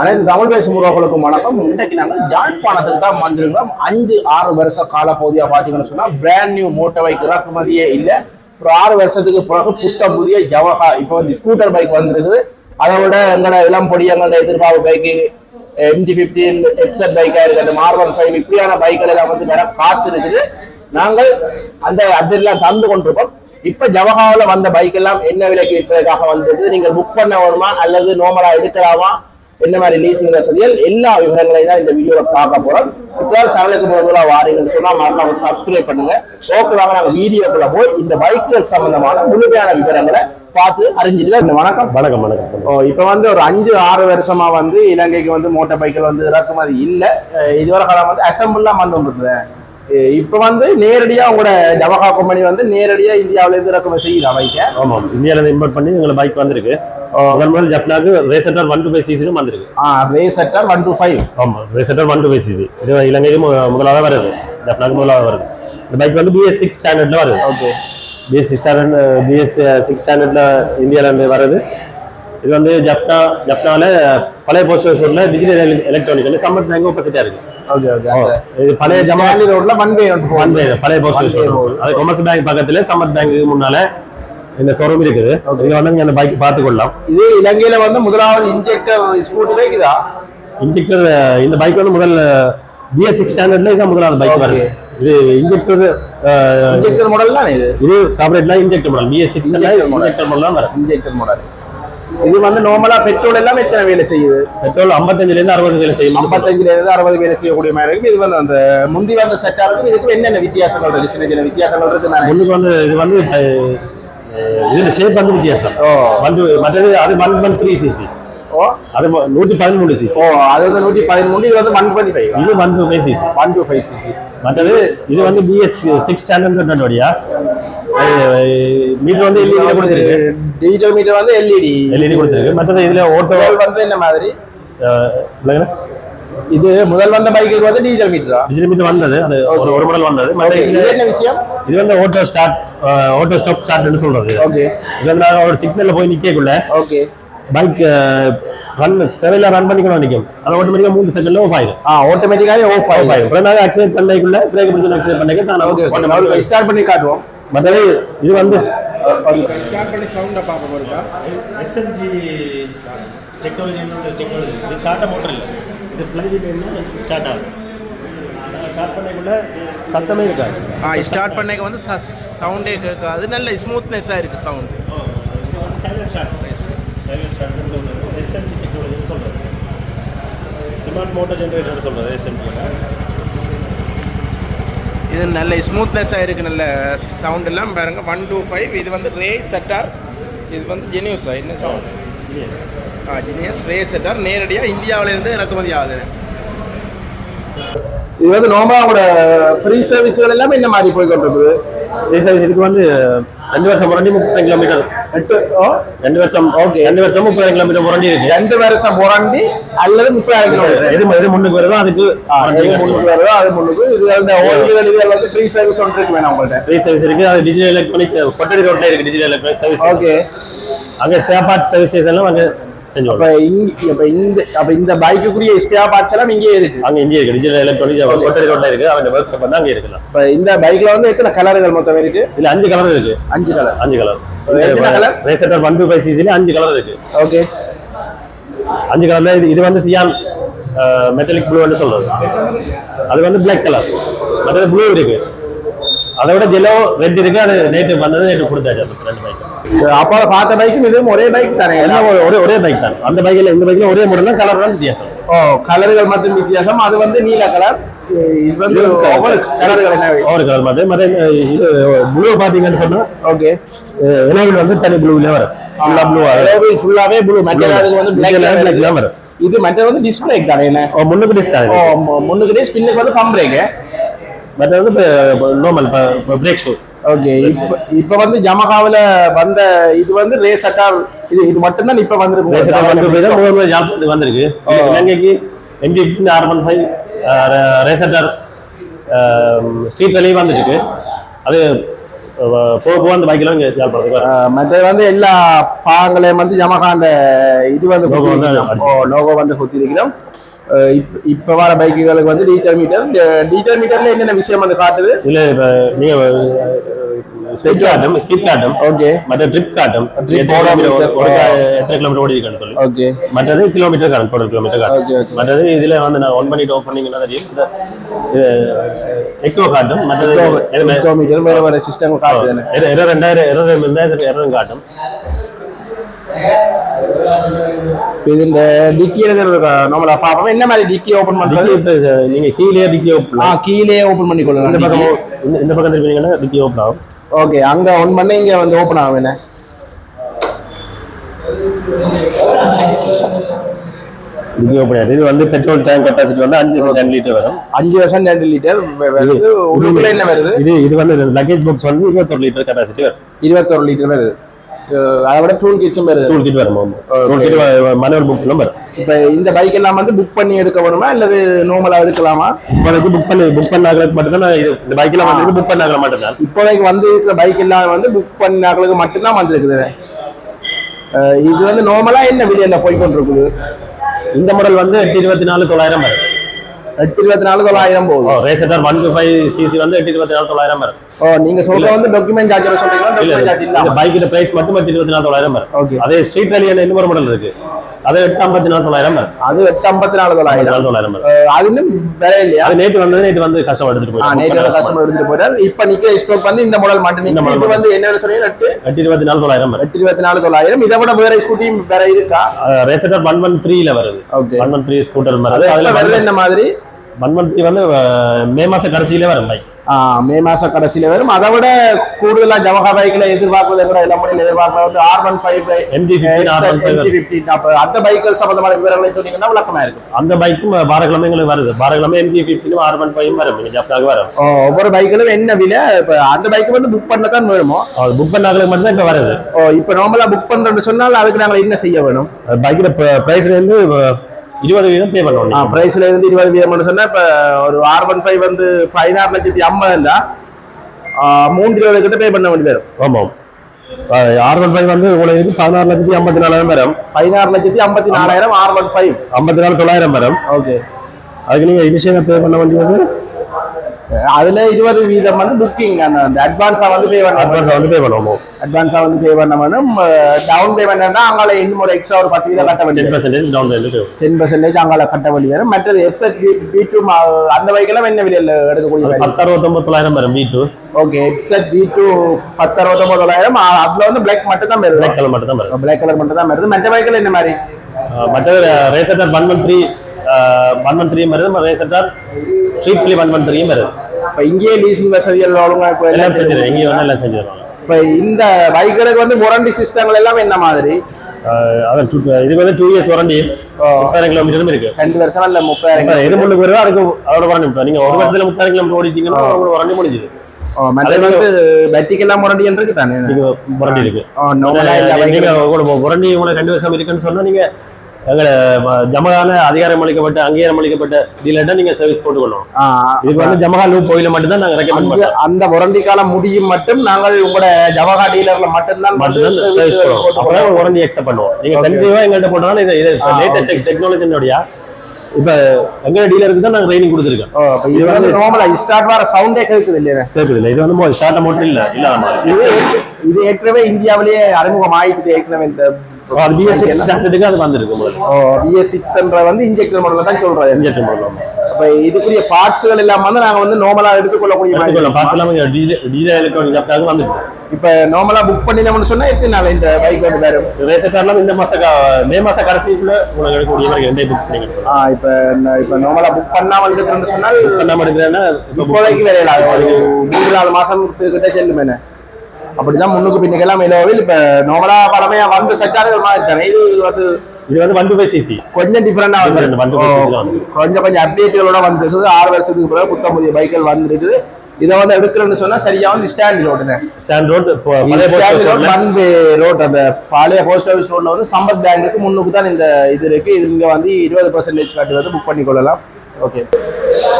அனைத்து தமிழ் பேசும் உறவுகளுக்கும் வணக்கம். இன்றைக்கு நாங்கள் ஜாழ்ப்பாணத்துக்கு தான் வந்திருக்கிறோம் அஞ்சு ஆறு வருஷ காலப்பகுதியாக பார்த்தீங்கன்னு சொன்னால் பிராண்ட் நியூ மோட்டர் பைக் இறக்குமதியே இல்லை. ஒரு ஆறு வருஷத்துக்கு பிறகு புத்த புதிய ஜவஹா இப்போ வந்து ஸ்கூட்டர் பைக் வந்திருக்குது. அதை விட எங்களோட இளம் பொடி எங்களோட எதிர்பார்ப்பு பைக்கு எம்ஜி பிப்டீன் எப்செட் பைக்காக இருக்குது மார்பன் ஃபைவ் இப்படியான பைக்கள் எல்லாம் வந்து வேற காத்திருக்குது. நாங்கள் அந்த அதெல்லாம் தந்து கொண்டிருக்கோம். இப்ப ஜவஹாவில் வந்த பைக் எல்லாம் என்ன விலைக்கு விற்பதற்காக வந்திருக்கு நீங்கள் புக் பண்ண வேணுமா? அல்லது நோமலா எடுக்கலாமா? என்ன மாதிரி லீசிங் வசதிகள் எல்லா விவரங்களையும் தான் இந்த வீடியோல பார்க்க போறோம். இப்போ சேனலுக்கு முதல்ல வாரீங்கன்னு சொன்னா மறக்காம சப்ஸ்கிரைப் பண்ணுங்க. ஓகே வாங்க நாங்க வீடியோக்குள்ள போய் இந்த பைக்குகள் சம்பந்தமான முழுமையான விவரங்களை பார்த்து அறிஞ்சிட்டு இந்த வணக்கம். வணக்கம் வணக்கம். ஓ இப்போ வந்து ஒரு அஞ்சு ஆறு வருஷமா வந்து இலங்கைக்கு வந்து மோட்டார் பைக்கில் வந்து இறக்குமதி இல்லை. இதுவரை காலம் வந்து அசம்பிள்லாம் வந்து இப்போ வந்து நேரடியா உங்களோட ஜவஹா கம்பெனி வந்து நேரடியா இந்தியாவுல இருந்து இறக்குமதி செய்யுதா பைக்கை ஆமாம் இந்தியால இருந்து இம்போர்ட் பண்ணி எங்களை பைக் வந்திருக்கு. முதல் முதல் ஜப்னாக்கு ரேசட்டர் ஒன் டூ ஃபைவ் சிசிலும் வந்திருக்கு. ஆ ரேசட்டர் ஒன் டூ ஃபைவ் ஆமாம் Raider one two five CC இது இலங்கைக்கு மு- முதலாவது வருது. ஜப்னாக்கு முதலாவது வருது. இந்த பைக் வந்து பிஎஸ் சிக்ஸ் ஸ்டாண்டர்ட்ல வருது. Okay. BS six standard BS six ஸ்டாண்டர்ட்ல இந்தியால இருந்து வருது. இது வந்து ஜப்னா ஜப்னால பழைய போஸ்ட் ஆஃபீஸில் டிஜிட்டல் எலக்ட்ரானிக் வந்து சம்பத் பேங்க் ஆப்போசிட்டா இருக்கு. Okay okay. இது பழைய ஜமா ஜமாலி ரோட்ல ஒன் வே ஒன் வே, பழைய போஸ்ட் போகுது. அது கொமர்ஸ் பேங்க் பக்கத்துல சம்பத் பேங்க் முன்னால இந்த ஷோரூம் இருக்குது. இங்க வந்து நீங்க அந்த பைக் பார்த்துக்கொள்ளலாம். இது இலங்கையில வந்து முதலாவது இன்ஜெக்டர் ஸ்கூட்டர் இருக்குதா? இன்ஜெக்டர் இந்த பைக் வந்து முதல்ல பிஎஸ் சிக்ஸ் ஸ்டாண்டர்ட்ல இதான் முதலாவது பைக். வருது இது இன்ஜெக்டர் இன்ஜெக்டர் மாடல் தான் இது? இது கார்பரேட்ல injector model BS six. Injector model தான் வரும். இன்ஜெக்டர் மாடல் இது வந்து நார்மலா பெட்ரோல் எல்லாம் எத்தனை வேலை செய்யுது? பெட்ரோல் ஐம்பத்தஞ்சுல இருந்து அறுபது வேலை செய்யும். ஐம்பத்தஞ்சுல இருந்து அறுபது வேலை செய்யக்கூடிய மாதிரி இருக்கு. இது வந்து அந்த முந்தி வந்த செட்டா இருக்கும். இதுக்கு என்னென்ன வித்தியாசங்கள் இருக்கு? சின்ன சின்ன வித்தியாசங்கள் இருக்கு முன்னுக்கு வந்து இது வந்து இதுல ஷேப் வந்து வித்தியாசம். வந்து மற்றது அது ஒன் ஒன் த்ரீ சிசி ஓ. அது நூற்றி பதிமூணு சிசி ஓ அது வந்து நூற்றி பதிமூணு இது வந்து ஒன் டுவெண்ட்டி ஃபைவ் இது one two five CC one two five CC மற்றது இது வந்து பிஎஸ் சிக்ஸ் ஸ்டாண்டர்ட் வழியா மீட்டர் வந்து எல்இடி கொடுத்துருக்கு. டிஜிட்டல் மீட்டர் வந்து எல்இடி எல்இடி கொடுத்துருக்கு. மற்றது இதுல ஓட்டோ வந்து என்ன மாதிரி? டிஜிட்டல் இது முதல் வந்த பைக்கு வந்து டிஜிட்டல் மீட்டரா மீட்டர் வந்தது. அது ஒரு மாடல் வந்தது. என்ன விஷயம்? இது வந்து ஓட்டோ ஸ்டார்ட் ஓட்டோ ஸ்டாப் ஸ்டார்ட்னு சொல்றது. ஓகே இது வந்து ஒரு சிக்னல்ல போய் நிக்கக்குள்ள ஓகே பைக் ரன் தேவையில்ல ரன் பண்ணிக்கணும் நிற்கும் அது ஆட்டோமேட்டிக்கா மூணு செகண்ட்ல ஆஃப் ஆயிடும் ஆ ஆட்டோமேட்டிக்காக ஓஃப் ஆஃப் ஆயிடும் ஆயிடும் அப்புறம் நாங்கள் ஆக்சிடென்ட் பண்ணிக்குள்ள பிரேக் பிடிச்சி ஆக்சிடென்ட் பண்ணிக்க தான் ஓகே ஸ்டார்ட் பண்ணி காட்டுவோம். மற்றது இது வந்து ஸ்டார்ட் பண்ணி சவுண்டை பார்க்க போறீங்களா எஸ்என்ஜி டெக்னாலஜி டெக்னாலஜி இது ஷார்ட்டாக மோட்டர் இல்லை. இது என்ன ஸ்டார்ட் ஆகும். ஸ்டார்ட் பண்ணக்குள்ள சத்தமே இருக்காது. ஆ ஸ்டார்ட் பண்ணைக்கு வந்து சவுண்டே கேட்காது. நல்ல ஸ்மூத்னஸாக இருக்கு சவுண்ட் சொல்கிறது ஸ்மார்ட் மோட்டர் ஜென்ரேட்டர் சொல்கிறது எஸ்என்ஜி இது நல்ல ஸ்மூத்னஸாக இருக்கு நல்ல சவுண்ட் எல்லாம் பாருங்க. ஒன் டூ ஃபைவ் இது வந்து ரே செட்டார் இது வந்து ஜெனியூஸா என்ன சவுண்ட் ஆ ஜெனியஸ் ரே செட்டார் நேரடியாக இந்தியாவிலேருந்து இறக்குமதி ஆகுது. இது வந்து நார்மலாக கூட ஃப்ரீ சர்வீஸ்கள் எல்லாமே என்ன மாதிரி போய் கொண்டிருக்குது. ரீசர்ச் இதுக்கு வந்து ரெண்டு வருஷம் முரண்டி முப்பது கிலோமீட்டர் எட்டு ஓ? ரெண்டு வருஷம் Okay. ரெண்டு வருஷம் முப்பது கிலோமீட்டர் முரண்டி இருக்கு. ரெண்டு வருஷம் புரண்டி அல்லது முப்பதாயிரம் கிலோமீட்டர் எது எது முன்னுக்கு வருதோ அதுக்கு முன்னுக்கு வருதோ அது முன்னுக்கு. இது அந்த ஓட்டுகள் இதுகள் வந்து ஃப்ரீ சர்வீஸ் ஒன்று இருக்கு வேணும் உங்கள்கிட்ட ஃப்ரீ சர்வீஸ் இருக்கு. அது டிஜிட்டல் எலக்ட்ரானிக் கொட்டடி ரோட்ல இருக்கு டிஜிட்டல் எலக்ட்ரானிக் சர்வீஸ் ஓகே அங்க ஸ்பேர் பார்ட் சர்வீஸ் ஸ்டேஷன்லாம் அங்க அப்ப இங்க அப்ப இந்த அப்ப இந்த பைக்குக்குரிய ஸ்பேர் பார்ட்ஸ் எல்லாம் இங்கேயே இருக்கு. அங்க இங்கே இருக்கு. டிஜிட்டல் எலக்ட்ரானிக் கொட்டடி ரோட்ல இருக்கு. ஒர்க் ஷாப் வந்து அங்க இருக்கலாம் இப்ப இந்த பைக்ல வந்து எத்தனை கலர்கள் மொத்தம் இருக்கு? இதுல அஞ்சு கலர் இருக்கு. அஞ்சு கலர் அஞ்சு colour? Raider one two five சிசில அஞ்சு கலர் இருக்கு. ஓகே. அஞ்சு கலர்ல இது இது வந்து சியான் மெட்டலிக் ப்ளூன்னு சொல்றது. அது வந்து பிளாக் கலர் மற்றது ப்ளூ இருக்கு. அதை விட ஜெல்லோ ரெட் இருக்கு. அது நேற்று வந்தது நேற்று கொடுத்தாச்சு. ரெண்டு பைக் அப்போ பார்த்த பைக்கும் இதுவும் ஒரே பைக் தானே? எல்லாம் ஒரு- ஒரே பைக் தான். அந்த பைக்கில் இந்த பைக்கில் ஒரே மாடல் தான் கலர் தான் வித்தியாசம். ஓ கலர்கள் மட்டும் வித்தியாசம். அது வந்து நீல கலர் இது வந்து ஒவ்வொரு கலர்கள் என்ன? ஒவ்வொரு கலர் மாதிரி. மற்ற இந்த இது ப்ளூ பார்த்தீங்கன்னு சொன்னா ஓகே எலவில் வந்து தனி ப்ளூல வரும். ஃபுல்லாக ப்ளூ ஃபுல்லாவே ப்ளூ மற்ற வந்து பிளாக் பிளாக் தான் வரும். இது மற்ற வந்து டிஸ்பிளே தானே என்ன? ஓ, முன்னுக்கு டிஸ்க் ஓ தான் மு- முன்னுக்கு வந்து பம்ப் பிரேக்கு மற்ற வந்து நார்மல் பிரேக் ஷூ ஓகே இப்ப இப்ப வந்து ஜமகாவில வந்த இது வந்து ரேஸ் அட்டார் இது இது மட்டும்தான் இப்ப ரேசர் ஒன் டூ ஃபைவ் தான் வந்திருக்கு மூணு ஜாப் வந்திருக்கு. இலங்கைக்கு MT fifteen R one five Raider street வேலையும் வந்துட்டு இருக்கு அது போக போக அந்த பைக்கெல்லாம் இங்கே அஹ் மற்றது வந்து எல்லா பாகங்களையும் வந்து யமகாண்ட இது வந்து வந்து லோகோ வந்து குத்திருக்கிறோம் அஹ் இப்ப இப்ப வர பைக்குகளுக்கு வந்து டீட்டர் மீட்டர் டீட்டர் மீட்டர்ல என்னென்ன விஷயம் வந்து காட்டுது? இல்லை இப்போ நீங்கள் ஸ்பீட் காட்டும் ஸ்பீட் காட்டும். ஓகே மற்ற ட்ரிப் காட்டும். எத்தனை கிலோமீட்டர் ஓடி இருக்கான்னு சொல்லி. ஓகே மற்றது கிலோமீட்டர் காணும் டோட்டல் கிலோமீட்டர் காட்டும். மற்றது இதுல வந்து நான் ஒன் பண்ணிட்டு ஓப்பன் பண்ணீங்கன்னா தெரியும். எக்கோ காட்டும். மற்றது கிலோமீட்டர் வேற வேற சிஸ்டம் காட்டுது எர ரெண்டாயிரம் இருந்தால் இது எரரும் காட்டும். இது இந்த டிக்கி நம்மள பாப்போம். என்ன மாதிரி டிக்கி ஓபன் பண்றது? நீங்க கீழே டிக்கி ஆ ஓப்பன் கீழே ஓபன் பண்ணி இந்த கொள்ளலாம் பக்கம் இந்த- இந்த பக்கம் திருப்பிங்கன்னா டிக்கி ஓப்பன் ஆகும். ஓகே அங்க ஒன் பண்ணி இங்க வந்து ஓபன் ஆகும் என்ன? டிக்கி ஓப்பன் ஆகும் இது வந்து பெட்ரோல் டேங்க் கெப்பாசிட்டி வந்து அஞ்சு டென் லிட்டர் வரும். அஞ்சு வருஷம் ரெண்டு லிட்டர் வருது. என்ன வருது? இது இது வந்து லக்கேஜ் பாக்ஸ் வந்து இருபத்தொரு லிட்டர் கெப்பாசிட்டி வரும். இருபத்தொரு லிட்டர் வருது. அதை விட டூல் கிட்ஸும் வருது டூல் கிட் வரும் டூல் கிட் மனுவல் புக்லாம் வரும் இப்ப இந்த பைக் எல்லாம் வந்து புக் பண்ணி எடுக்க வேணுமா அல்லது நார்மலா எடுக்கலாமா? இப்போதைக்கு புக் பண்ணி புக் பண்ணாங்களுக்கு மட்டும்தான் இது இந்த பைக்கெல்லாம் வந்து புக் பண்ணாங்கள மட்டும்தான். இப்போதைக்கு வந்து இருக்கிற பைக் எல்லாம் வந்து புக் பண்ணாக்களுக்கு மட்டும்தான் வந்துருக்குது. இது வந்து நார்மலா என்ன போய் கொண்டிருக்குது? இந்த மாடல் வந்து எட்டு இருபத்தி நாலு தொள்ளாயிரம் வரும். எட்டு இருபத்தி நாலு தொள்ளாயிரம் போகுது. Racer one two five CC வந்து எட்டு இருபத்தி நாலு தொள்ளாயிரம் வரும். ஓ நீங்க சொல்ற வந்து டாக்குமெண்ட் சார்ஜர் சொல்றீங்களா? பைக்கோட பிரைஸ் மட்டும் எட்டு இருபத்தி நாலு தொள்ளாயிரம் வரும். ஓகே. அதே ஸ்ட்ரீட் ரேலியான இன்னொரு மாடல் இருக்கு. அது எட்டு ஐம்பத்தி நாலு தொள்ளாயிரம் அது எட்டு ஐம்பத்தி நாலு தொள்ளாயிரம் தொள்ளாயிரம் வரும். அஹ் அது இன்னும் வேற இல்லையா? அது நேற்று வந்தது நேற்று வந்து கஷ்டம் எடுத்துட்டு ஆ, நேற்று போயிடும் கஸ்டமர் எடுத்துட்டு போயிட்டார். இப்ப நிக்கிற ஸ்டோக் வந்து இந்த மாடல் மட்டும். இந்த இது வந்து என்ன சொன்னீங்க? எட்டு? எட்டு இருபத்தி நாலு தொள்ளாயிரம் எட்டு இருபத்தி நாலு தொள்ளாயிரம். இதை விட வேற ஸ்கூட்டியும் வேற இருக்கா? ரேசர் ஒன் ஒன் த்ரீல வருது. Okay one one three scooter அதுல அதுல வருது என்ன மாதிரி? ஒன் த்ரீ வந்து மே மாசம் கடைசியில வரும் பைக் மே மாச கடைசியில வரும். அதை விட கூடுதலா ஜவஹா பைக்ல எதிர்பார்க்கறதை விட முறையில் எதிர்பார்க்கறது வந்து R one five MG 15, R15 fifteen அப்ப அந்த பைக்கள் சம்பந்தமான விவரங்களை சொன்னீங்கன்னா விளக்கமா இருக்கும். அந்த பைக்கும் பாரக்கிழமை எங்களுக்கு வருது. பாரக்கிழமை எம்ஜி ஃபிஃப்டினும் ஆர் ஒன் ஃபைவ் வரும். ஜப்டாக வரும் ஒவ்வொரு பைக்கிலும் என்ன விலை? இப்ப அந்த பைக் வந்து புக் பண்ண தான் வேணுமோ? புக் பண்ணாங்களுக்கு மட்டும் தான் இப்போ வருது. ஓ இப்ப நார்மலா புக் பண்றோம்னு சொன்னால் அதுக்கு நாங்கள் என்ன செய்ய வேணும்? பைக்கோட ப்ரைஸ்ல இருந்து அஹ், இருபது வீதம் பே பண்ணணும். பிரைஸ்ல இருந்து இருபது வீதம்னு சொன்னா இப்ப ஒரு ஆர் ஒன் ஃபைவ் வந்து பதினாறு லட்சத்தி ஐம்பதுண்டா மூன்று இருபது கிட்ட பே பண்ண வேண்டி வரும். ஆமாம். ஆர் ஒன் ஃபைவ் வந்து உங்களுக்கு பதினாறு லட்சத்தி ஐம்பத்தி நாலாயிரம் வரும். பதினாறு லட்சத்தி ஐம்பத்தி நாலாயிரம் ஆர் ஒன் ஃபைவ் ஐம்பத்தி நாலு தொள்ளாயிரம் வரும். ஓகே அதுக்கு நீங்க இனிஷியலாக பே பண்ண வேண்டியது அதுல இருபது வீதம் வந்து புக்கிங் அந்த அட்வான்ஸா வந்து பே பண்ண அட்வான்ஸ் வந்து பே பண்ணுவோம்? அட்வான்ஸா வந்து பே பண்ண வேணும் டவுன் பேமெண்ட்னா அங்கால இன்னும் ஒரு எக்ஸ்ட்ரா ஒரு பத்து வீதம் கட்ட டென் வேண்டியது percentage down payment ten percentage அங்கால கட்ட வேண்டி வரும் மற்றது எஃப்செட் பி டூ அந்த பைக்கெல்லாம் என்ன விலையில எடுக்கக்கூடிய பத்து அறுபத்தொம்பது தொள்ளாயிரம் வரும் வீ டூ ஓகே எஃப்செட் பி டூ பத்து அறுபத்தொன்பது தொள்ளாயிரம் அ- அதுல வந்து பிளாக் மட்டும் தான் வருது. பிளாக் கலர் மட்டும் தான் வரும் பிளாக் கலர் மட்டும் தான் வருது. மற்ற பைக்கில் என்ன மாதிரி? மற்றது racer one one three one one த்ரீயும் வருது. Racer street three one one த்ரீயும் வருது. இப்போ இங்கேயே லீசிங் வசதிகள் ஒழுங்கா இப்போ எல்லாம் எல்லாம் செஞ்சிடும் இங்கே வந்து எல்லாம் செஞ்சிடுவாங்க இப்போ இந்த பைக்குகளுக்கு வந்து வாரண்டி சிஸ்டங்கள் எல்லாம் என்ன மாதிரி? அதான் இது வந்து டூ இயர்ஸ் வாரண்டி முப்பதாயிரம் கிலோமீட்டரும் இருக்கு. ரெண்டு வருஷம் இல்ல முப்பதாயிரம் எது முன்னுக்கு வருதோ? அதுக்கு அதோட வாரண்டி நீங்க ஒரு வருஷத்துல முப்பதாயிரம் கிலோமீட்டர் ஓடிட்டீங்கன்னா உங்களுக்கு வாரண்டி முடிஞ்சுது பேட்டரிக்கெல்லாம் வாரண்டிகள் இருக்கு. தானே வாரண்டி இருக்கு வாரண்டி உங்களுக்கு ரெண்டு வருஷம் இருக்குன்னு சொன்னா நீங்க எங்களை ஜமகால அதிகாரம் அளிக்கப்பட்ட அங்கீகாரம் அளிக்கப்பட்ட டீலர்ட்ட நீங்க சர்வீஸ் போட்டுக்கணும் இதுக்கு வந்து ஜமகா லூப் கோயில மட்டும் தான் நாங்க ரெக்கமெண்ட் பண்றோம். அந்த வாரண்டி காலம் முடியும் மட்டும் நாங்கள் உங்களோட ஜவஹா டீலர்ல மட்டும்தான் மட்டும்தான் சர்வீஸ் பண்ணுவோம் அப்பதான் வாரண்டி அக்செப்ட் பண்ணுவோம். நீங்க. கண்டிப்பா எங்கள்கிட்ட போட்டாலும் இது இது லேட்டஸ்ட் டெக்னாலஜினுடைய இப்ப எங்க டீலருக்கு தான் நாங்க ட்ரைனிங் கொடுத்துருக்கோம். இது வந்து நார்மலா ஸ்டார்ட் வர சவுண்டே கேட்குது இல்லையா கேட்குது இல்லை. இது வந்து ஸ்டார்ட் அமௌண்ட் இல்ல. மாதிரி இது ஏற்கனவே இந்தியாவிலேயே அறிமுகம் ஆயிட்டு ஏற்கனவே இந்த பிஎஸ் சிக்ஸ் ஸ்டாண்டர்டுக்கு அது வந்திருக்கு பிஎஸ் சிக்ஸ்ன்ற வந்து இன்ஜெக்டர் மாடல தான் சொல்றாரு. இன்ஜெக்ஷன் பண்ணலாம் அப்ப இதுக்குரிய பார்ட்ஸ்கள் எல்லாம் வந்து நாங்க வந்து நார்மலா எடுத்துக்கொள்ளக்கூடிய பார்ட்ஸ் எல்லாம் டிஜிட்டல் எலக்ட்ரானிக் லேப்டாப் வந்துருக்கு இப்ப நார்மலா புக் பண்ணினோம்னு சொன்னா எத்தனை நாள் இந்த பைக் வந்து வரும்? ரேசர் கார்லாம் இந்த மாச மே மாச கடைசிக்குள்ள உங்களுக்கு எடுக்கக்கூடிய மாதிரி ரெண்டே புக் பண்ணி ஆ, இப்ப இப்ப நார்மலா புக் பண்ணாமல் இருக்கிறேன்னு சொன்னால் பண்ணாம எடுக்கிறேன்னா இப்போ இப்போதைக்கு வேலையில ஒரு மூன்று நாலு மாசம் கிட்ட செல்லும் என்ன. அப்படிதான் முன்னுக்கு பின்னுக்கெல்லாம் மெலோவில் இப்ப நார்மலா பழமையா வந்து செட்டார்கள் மாதிரி தானே. இது வந்து இது வந்து ஒன் டூ ஃபைவ் சிசி கொஞ்சம் டிஃபரெண்டா வந்து வந்து. கொஞ்சம் கொஞ்சம் அப்டேட்டுகளோட வந்துருக்குது ஆறு வருஷத்துக்கு பிறகு புத்த புதிய பைக்கள் வந்துருக்குது. இதை வந்து எடுக்கிறேன்னு சொன்னா சரியா வந்து ஸ்டாண்ட் ரோடுனே ஸ்டாண்ட் ரோட் பண்பு ரோட் அந்த பழைய போஸ்ட் ஆஃபீஸ் ரோட்ல வந்து சம்பத் பேங்குக்கு முன்னுக்கு தான் இந்த இது இருக்கு. இது இங்க வந்து இருபது பர்சன்டேஜ் காட்டி வந்து புக் பண்ணி கொள்ளலாம். ஓகே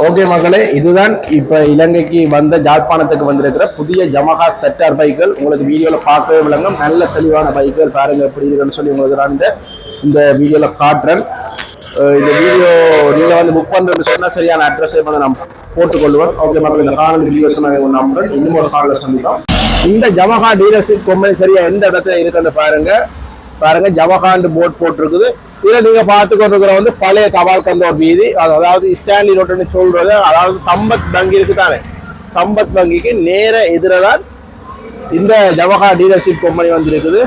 ஓகே மக்களே இதுதான் இப்போ இலங்கைக்கு வந்த ஜாழ்ப்பாணத்துக்கு வந்திருக்கிற புதிய ஜமஹா செட்டார் பைக்குகள் உங்களுக்கு வீடியோவில் பார்க்கவே விளங்கும். நல்ல தெளிவான பைக்குகள் பாருங்கள் எப்படி இருக்குன்னு சொல்லி உங்களுக்கு நான் இந்த வீடியோவில் காட்டுறேன். இந்த வீடியோ நீங்கள் வந்து புக் பண்றேன்னு சொன்னால் சரியான அட்ரஸை வந்து நான் போட்டுக்கொள்வேன் ஓகே மக்கள் இந்த காணொலி வீடியோ சொன்னாங்க நம்புறேன். இன்னும் ஒரு காலில் சந்திப்போம். இந்த ஜமஹா டீலர்ஷிப் கம்பெனி சரியாக எந்த இடத்துல இருக்குன்னு பாருங்கள் பாருங்க ஜவஹாண்ட் போர்ட் போட்டிருக்குது. இதுல நீங்க பார்த்து கொண்டிருக்கிற வந்து பழைய தபால் கந்தோர் வீதி. அதாவது ஸ்டான்லி ரோட்டுன்னு சொல்றது. அதாவது சம்பத் வங்கி இருக்கு தானே. சம்பத் வங்கிக்கு நேர எதிரதான் இந்த ஜவஹா டீலர்ஷிப் கம்பெனி வந்திருக்குது.